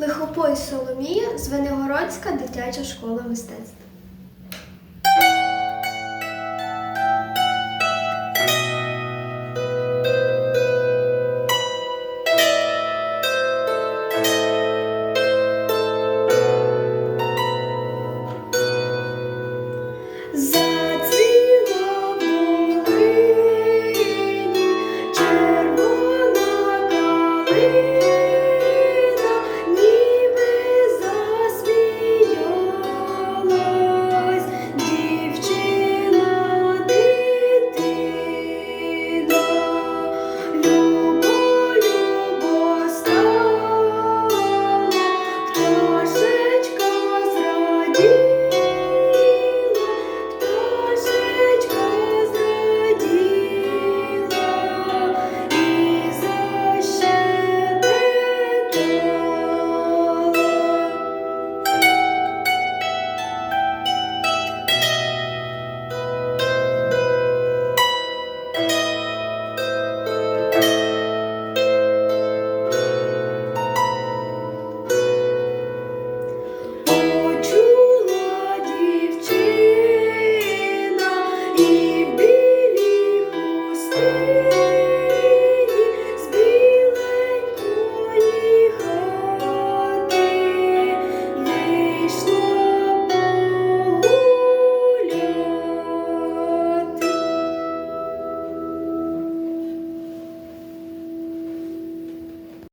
Лихопой Соломія, Звенигородська дитяча школа мистецтв.